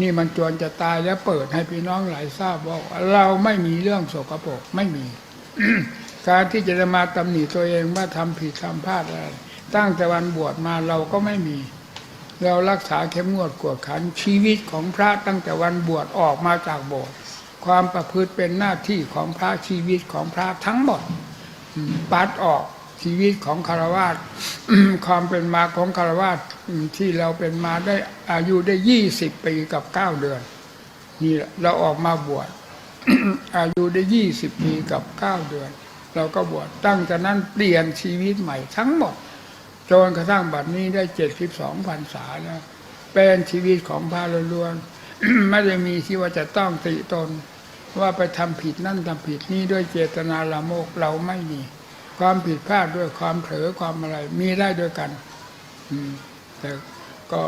นี่มันจวนจะตายแล้วเปิดให้พี่น้องหลายทราบว่าเราไม่มีเรื่องโสกปรกไม่มี การที่จะมาตำหนิตัวเองว่าทำผิดทำพลาดอะไรตั้งแต่วันบวชมาเราก็ไม่มี เรารักษาเข้มงวดกวดขันชีวิตของพระตั้งแต่วันบวชออกมาจากโบสถ์ความประพฤติเป็นหน้าที่ของพระชีวิตของพระทั้งหมดปัดออกชีวิตของคารวาสความเป็นมาของคารวาส ที่เราเป็นมาได้อายุได้ยี่สิบปีกับเก้าเดือน นี่เราออกมาบวชอายุได้ยี่สิบปีกับเก้าเดือน เราก็บวชตั้งแต่นั้นเปลี่ยนชีวิตใหม่ทั้งหมดจนกระทั่งบัดนี้ได้เจ็ดสิบสองพรรษาแล้วเป็นชีวิตของพระล้วนๆไม่ได้มีที่ว่าจะต้องติตน ว่าไปทำผิดนั่นทำผิดนี่ด้วยเจตนาละโมกเราไม่มี ความผิดพลาดด้วยความเผลอความอะไรมีได้ด้วยกัน อืม แต่ก็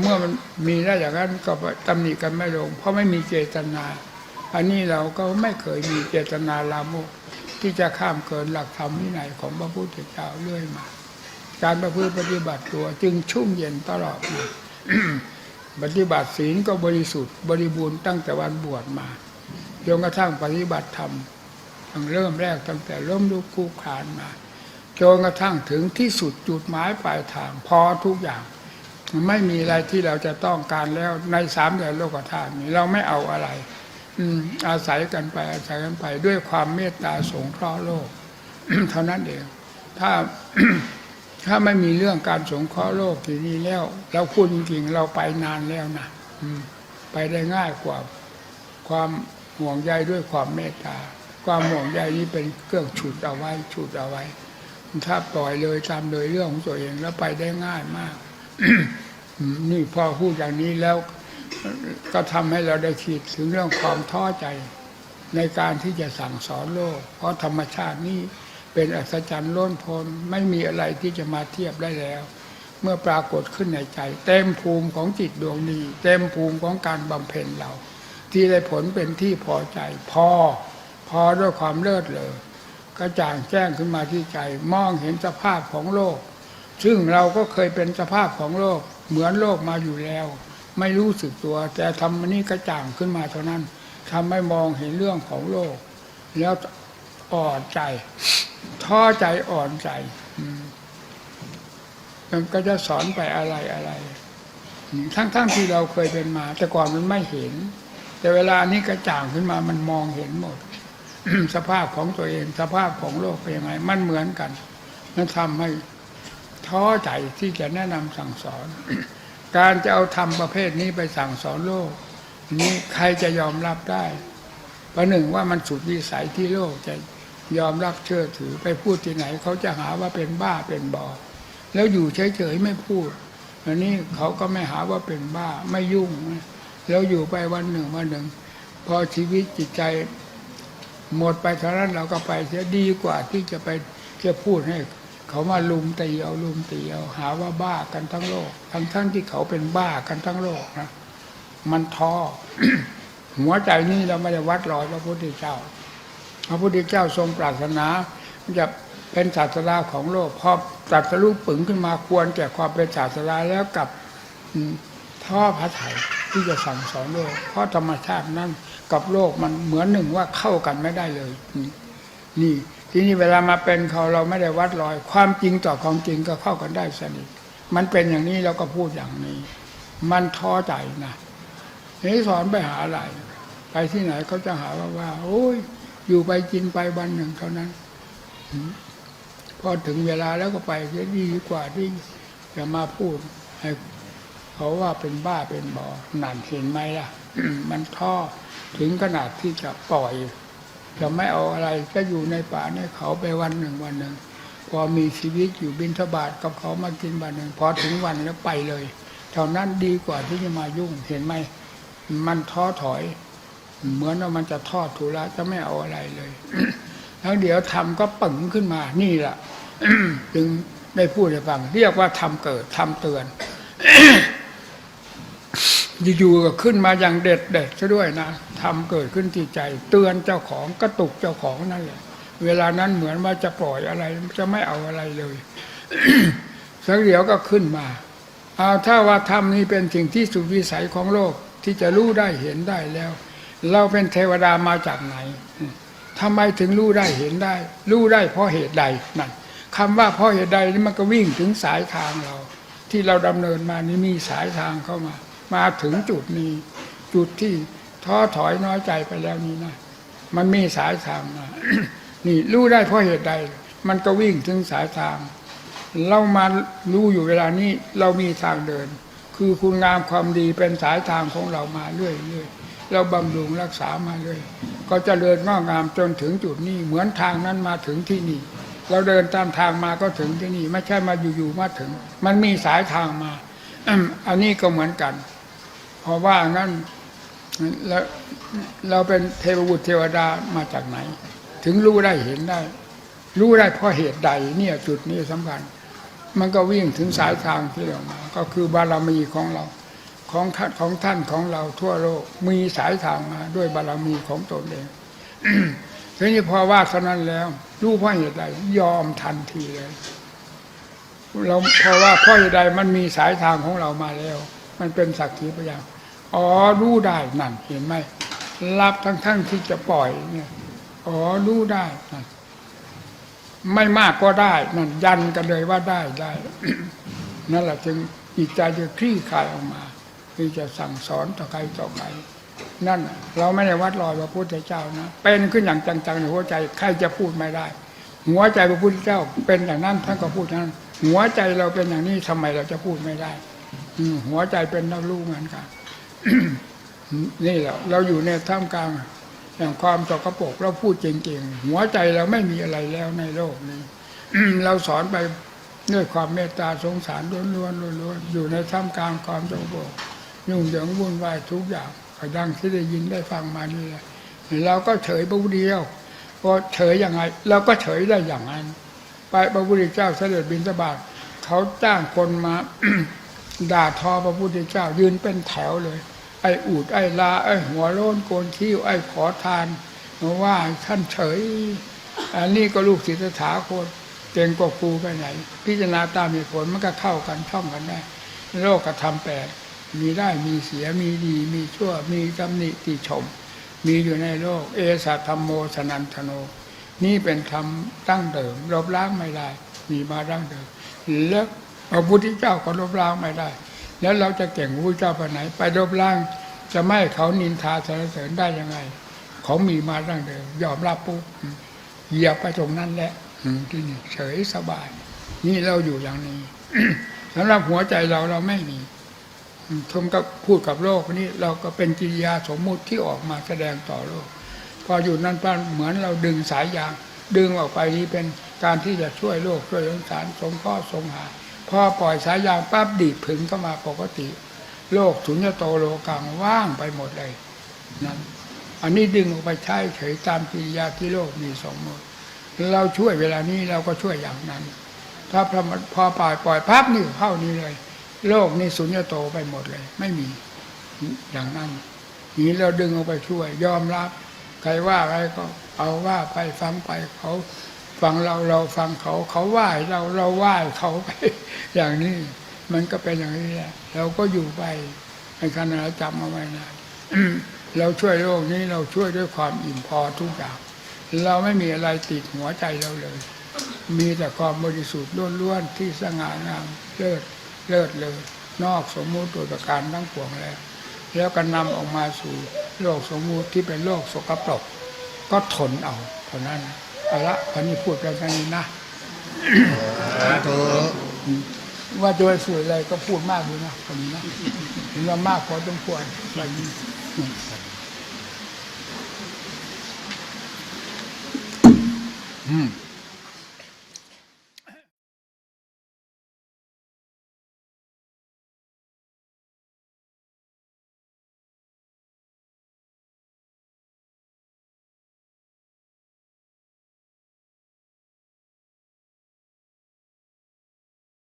เมื่อมันมีได้อย่างนั้นก็ตำหนิกันไม่ลง เพราะไม่มีเจตนา อันนี้เราก็ไม่เคยมีเจตนาลามกที่จะข้ามเกินหลักธรรมวินัยของพระพุทธเจ้าเรื่อยมา การประพฤติปฏิบัติตัวจึงชุ่มเย็นตลอดมาปฏิบัติศีลก็บริสุทธิ์บริบูรณ์ตั้งแต่วันบวชมาจนกระทั่งปฏิบัติธรรมตั้งเริ่มแรกตั้งแต่เริ่มลุกคู่ขานมา จนกระทั่งถึงที่สุดจุดหมายปลายทางพอทุกอย่างไม่มีอะไรที่เราจะต้องการแล้วในสามเดือนโลกธาตุนี้เราไม่เอาอะไรอาศัยกันไปอาศัยกันไป ด้วยความเมตตาสงเคราะห์โลก เท่านั้นเองถ้าถ้าไม่มีเรื่องการสงเคราะห์โลกทีนี้แล้ว เราพูดจริงๆเราไปนานแล้วนะไปได้ง่ายกว่าความห่วงใยด้วยความเมตตา ความห่วงใยนี้เป็นเครื่องฉุดเอาไว้ฉุดเอาไว้ ถ้าปล่อยเลยตามเลยเรื่องของตัวเองแล้วไปได้ง่ายมาก นี่พอพูดอย่างนี้แล้ว ก็ทำให้เราได้คิดถึงเรื่องความท้อใจ ในการที่จะสั่งสอนโลก เพราะธรรมชาตินี้เป็นอัศจรรย์ล้นพ้นไม่มีอะไรที่จะมาเทียบได้แล้ว เมื่อปรากฏขึ้นในใจ เต็มภูมิของจิตดวงนี้ เต็มภูมิของการบำเพ็ญเรา ที่ได้ผลเป็นที่พอใจ พอ พอด้วยความเลิศเลอ กระจ่างแจ้งขึ้นมาที่ใจ มองเห็นสภาพของโลก ซึ่งเราก็เคยเป็นสภาพของโลก เหมือนโลกมาอยู่แล้ว ไม่รู้สึกตัว แต่ทำมันนี้กระจ่างขึ้นมาเท่านั้นทำให้มองเห็นเรื่องของโลก แล้วอ่อนใจ ท้อใจอ่อนใจมันก็จะสอนไปอะไรอะไรทั้งๆที่เราเคยเป็นมา แต่ก่อนมันไม่เห็น แต่เวลานี้กระจ่างขึ้นมามันมองเห็นหมด สภาพของตัวเอง สภาพของโลกเป็นยังไง มันเหมือนกัน มันทำให้ท้อใจที่จะแนะนำสั่งสอน การจะเอาธรรมประเภทนี้ไปสั่งสอนโลก นี้ใครจะยอมรับได้ประหนึ่งว่ามันสุดวิสัยที่โลกจะยอมรับเชื่อถือไปพูดที่ไหน เขาจะหาว่าเป็นบ้าเป็นบอ แล้วอยู่เฉยๆไม่พูดอันนี้เขาก็ไม่หาว่าเป็นบ้าไม่ยุ่ง แล้วอยู่ไปวันหนึ่งวันหนึ่ง พอชีวิตจิตใจ หมดไปเท่านั้นเราก็ไปเสียดีกว่าที่จะไปจะพูดให้เขามาลุมตีเอาลุมตีเอาหาว่าบ้ากันทั้งโลก ทั้งทั้งที่เขาเป็นบ้ากันทั้งโลกนะมันท้อหัวใจนี่เราไม่ได้วัดรอยพระพุทธเจ้า พระพุทธเจ้าทรงปรารถนาจะเป็นศาสดาของโลกพอตรัสรู้ปึงขึ้นมาควรแก่ความเป็นศาสดาแล้วกับท่อพระไถ่ ที่จะสั่งสอนโลก เพราะธรรมชาตินั้นกับโลกมันเหมือนหนึ่งว่าเข้ากันไม่ได้เลย นี่นี่ทีนี้เวลามาเป็นเขาเราไม่ได้วัดรอย ความจริงต่อความจริงก็เข้ากันได้สนิทมันเป็นอย่างนี้เราก็พูดอย่างนี้ มันท้อใจนะนี่สอนไปหาอะไร ไปที่ไหนเขาจะหาว่าว่า โอ้ย อยู่ไปกินไปวันหนึ่งเท่านั้นพอถึงเวลาแล้วก็ไปจะดีกว่าที่จะมาพูดให้ เขาว่าเป็นบ้าเป็นบอหนันเห็นไหมล่ะ มันท้อถึงขนาดที่จะปล่อย จะไม่เอาอะไรจะอยู่ในป่าในเขาไปวันหนึ่งวันหนึ่ง พอมีชีวิตอยู่บินทบาทกับเขามากินวันหนึ่งพอถึงวันแล้วไปเลยเท่านั้นดีกว่าที่จะมายุ่งเห็นไหมมันท้อถอย เหมือนว่ามันจะทอดทุระจะไม่เอาอะไรเลย แล้วเดี๋ยวทำก็ปึ๋งขึ้นมา นี่แหละจึงได้พูดให้ฟัง เรียกว่าทำเกิดทำเตือน อยู่ๆก็ขึ้นมาอย่างเด็ดเด็ดซะด้วยนะทำเกิดขึ้นที่ใจ เตือนเจ้าของกระตุกเจ้าของนั่นแหละ เวลานั้นเหมือนว่าจะปล่อยอะไรจะไม่เอาอะไรเลยสักเดี๋ยวก็ขึ้นมาเอาถ้าว่าธรรมนี้เป็นสิ่งที่สุดวิสัยของโลกที่จะรู้ได้เห็นได้แล้ว เราเป็นเทวดามาจากไหนทำไมถึงรู้ได้เห็นได้ รู้ได้เพราะเหตุใดนั่นคำว่าเพราะเหตุใดนี่มันก็วิ่งถึงสายทางเรา ที่เราดำเนินมานี่มีสายทางเข้ามา มาถึงจุดนี้จุดที่ท้อถอยน้อยใจไปแล้วนี้นะมันมีสายทางมานี่รู้ได้เพราะเหตุใด มันก็วิ่งถึงสายทาง เรามารู้อยู่เวลานี้เรามีทางเดิน คือคุณงามความดีเป็นสายทางของเรามาเรื่อยๆเราบำรุงรักษามาเรื่อยก็จเจริญงอกงามจนถึงจุดนี้เหมือนทางนั้นมาถึงที่นี่ เราเดินตามทางมาก็ถึงที่นี่ ไม่ใช่มาอยู่ๆมาถึง มันมีสายทางมาอันนี้ก็เหมือนกัน พราะว่างั้นแล้วเราเป็นเทพบุตรเทวดามาจากไหน ถึงรู้ได้เห็นได้ รู้ได้เพราะเหตุใดเนี่ยจุดนี้สำคัญ มันก็วิ่งถึงสายทางที่เรามา ก็คือบารมีของเราของท่านของท่านของเราทั่วโลกมีสายทางมาด้วยบารมีของตนเองทีนี้พอว่าเท่านั้นแล้ว รู้เพราะเหตุใดยอมทันทีเลยเราเพราะว่าเพราะเหตุใดมันมีสายทางของเรามาแล้ว มันเป็นสักขีพยานอ๋อรู้ได้นั่นเห็นไหมรับทั้งทั้งๆที่จะปล่อยเนี่ยอ๋อรู้ได้นั่นไม่มากก็ได้นั่นยันกันเลยว่าได้ได้นั่นแหละจึงจิตใจจะคลี่คลายออกมาที่จะสั่งสอนต่อใครต่อใครนั่นเราไม่ได้วัดรอยพระพุทธเจ้านะเป็นขึ้นอย่างจังๆในหัวใจใครจะพูดไม่ได้ หัวใจพระพุทธเจ้าเป็นอย่างนั้นท่านก็พูดอย่างนั้น หัวใจเราเป็นอย่างนี้ทำไมเราจะพูดไม่ได้ หัวใจเป็นนักลูกเหมือนกันนี่แหละเราอยู่ในท่ามกลางอย่งความตกกระปรกเราพูดจริงๆหัวใจเราไม่มีอะไรแล้วในโลกนี้เราสอนไปด้วยความเมตตาสงสารล้วนๆล้วนๆอยู่ในท่ามกลางความตกกระปรกยุ่งเหยิงวุ่นวายทุกอย่างก็ดังที่ได้ยินได้ฟังมานี่แหละเราก็เฉยพระพุทธเจ้าพอเฉยยังไงเราก็เฉยได้อย่างนั้น ไปพระพุทธเจ้าเสด็จบิณฑบาตเขาจ้างคนมา ด่าทอพระพุทธเจ้ายืนเป็นแถวเลย ไอ้อูดไอ้ลาไอ้หัวโล้นโกนคิ้วไอ้ขอทานมาว่าท่านเฉย อันนี้ก็ลูกศิษย์ถาคนเก่งกว่าครูไปไหน พิจารณาตามเหตุผลมันก็เข้ากันช่องกันได้ โลกกระทำแปดมีได้มีเสียมีดี มีชั่ว มีตำหนิติชม มีอยู่ในโลก เอสัตธรรมโมสนันทโน นี่เป็นธรรมตั้งเดิมลบล้างไม่ได้ มีมาดั้งเดิมแล้ว พระพุทธเจ้าก็ลบล้างไม่ได้ แล้วเราจะเก่งพระพุทธเจ้าไปไหน ไปลบล้างจะไม่เขานินทาสรรเสริญได้ยังไง เขามีมาดั้งเดิมยอมรับปุ๊บเหยียบไปตรงนั้นแหละที่นี่เฉยสบาย นี่เราอยู่อย่างนี้สำหรับหัวใจเราเราไม่มีทมกับพูดกับโลกนี่เราก็เป็นกิริยาสมมุติที่ออกมาแสดงต่อโลก พออยู่นั่นป้าเหมือนเราดึงสายยาง ดึงออกไปนี้เป็นการที่จะช่วยโลกช่วยสงสารสงเคราะห์สงหา พอปล่อยสายยางปั๊บดีดผึงเข้ามาปกติ โลกสุญญโตโลกังว่างไปหมดเลยนั้นอันนี้ดึงออกไปใช้เฉยตามกิริยาที่โลกมีสมมติเราช่วยเวลานี้เราก็ช่วยอย่างนั้น ถ้าพอพอปล่อยปล่อยปั๊บนี่เข้านี้เลย โลกนี่สุญญโตไปหมดเลย ไม่มีอย่างนั้นนี้เราดึงออกไปช่วย ยอมรับ ใครว่าอะไรก็เอาว่าไปฟังไปเขา ฟังเราเราฟังเขาเขาไหว้เราเราไหว้เขาไป อย่างนี้ มันก็เป็นอย่างนี้แหละเราก็อยู่ไปในขณะจำเอาไว้นะเราช่วยโลกนี้เราช่วยด้วยความอิ่มพอทุกอย่าง เราไม่มีอะไรติดหัวใจเราเลย มีแต่ความบริสุทธิ์ล้วนๆที่สง่างามเลิศเลิศเลย นอกสมมุติโดยประการทั้งปวงแล้ว แล้วก็นำออกมาสู่โลกสมมุติที่เป็นโลกสกปรกก็ทนเอาเท่านั้น เอาละวันนี้พูดกันกันนี้นะว่าโดยส่วนอะไรก็พูดมากเลยนะคนนี้นะเห็นว่ามากพอต้องควรวันนี้อืม